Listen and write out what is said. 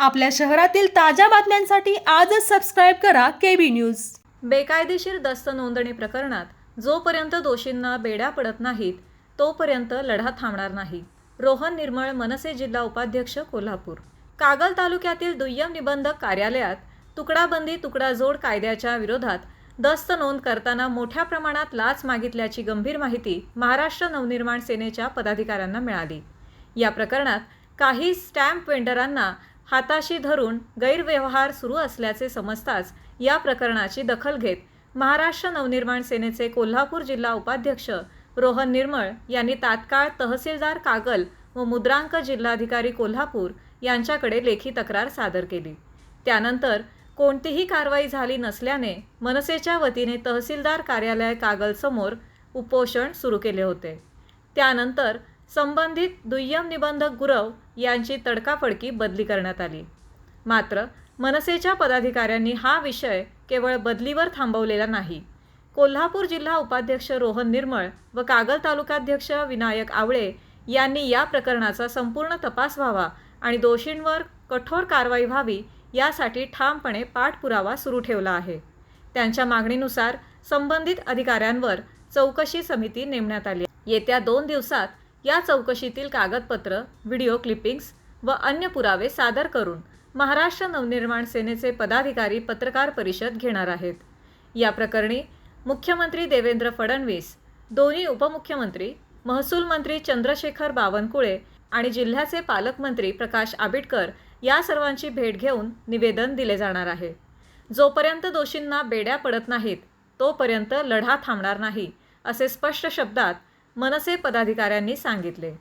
आपल्या शहरातील ताज्या बातम्यांसाठी आजच सबस्क्राईब करा के बी न्यूज बेकायदेशीर दस्त नोंदणी प्रकरणात जोपर्यंत दोषींना बेड्या पडत नाहीत तोपर्यंत लढा थांबणार नाही. रोहन निर्मळ मनसे जिल्हा उपाध्यक्ष कोल्हापूर. कागल तालुक्यातील दुय्यम निबंधक कार्यालयात तुकडाबंदी तुकडाजोड कायद्याच्या विरोधात दस्त नोंद करताना मोठ्या प्रमाणात लाच मागितल्याची गंभीर माहिती महाराष्ट्र नवनिर्माण सेनेच्या पदाधिकाऱ्यांना मिळाली. या प्रकरणात काही स्टॅम्प वेंडरांना हाताशी धरून गैरव्यवहार सुरू असल्याचे समजताच या प्रकरणाची दखल घेत महाराष्ट्र नवनिर्माण सेनेचे कोल्हापूर जिल्हा उपाध्यक्ष रोहन निर्मळ यांनी तात्काळ तहसीलदार कागल व मुद्रांक जिल्हाधिकारी कोल्हापूर यांच्याकडे लेखी तक्रार सादर केली. त्यानंतर कोणतीही कारवाई झाली नसल्याने मनसेच्या वतीने तहसीलदार कार्यालय कागलसमोर उपोषण सुरू केले होते. त्यानंतर संबंधित दुय्यम निबंधक गुरव यांची तडकाफडकी बदली करण्यात आली. मात्र मनसेच्या पदाधिकाऱ्यांनी हा विषय केवळ बदलीवर थांबवलेला नाही. कोल्हापूर जिल्हा उपाध्यक्ष रोहन निर्मळ व कागल तालुकाध्यक्ष विनायक आवळे यांनी या प्रकरणाचा संपूर्ण तपास व्हावा आणि दोषींवर कठोर कारवाई व्हावी यासाठी ठामपणे पाठपुरावा सुरू ठेवला आहे. त्यांच्या मागणीनुसार संबंधित अधिकाऱ्यांवर चौकशी समिती नेमण्यात आली. येत्या दोन दिवसात या चौकशीतील कागदपत्र व्हिडिओ क्लिपिंग्स व अन्य पुरावे सादर करून महाराष्ट्र नवनिर्माण सेनेचे पदाधिकारी पत्रकार परिषद घेणार आहेत. या प्रकरणी मुख्यमंत्री देवेंद्र फडणवीस दोन्ही उपमुख्यमंत्री महसूल मंत्री चंद्रशेखर बावनकुळे आणि जिल्ह्याचे पालकमंत्री प्रकाश आबिटकर या सर्वांची भेट घेऊन निवेदन दिले जाणार आहे. जोपर्यंत दोषींना बेड्या पडत नाहीत तोपर्यंत लढा थांबणार नाही असे स्पष्ट शब्दात मनसे पदाधिकाऱ्यांनी सांगितले.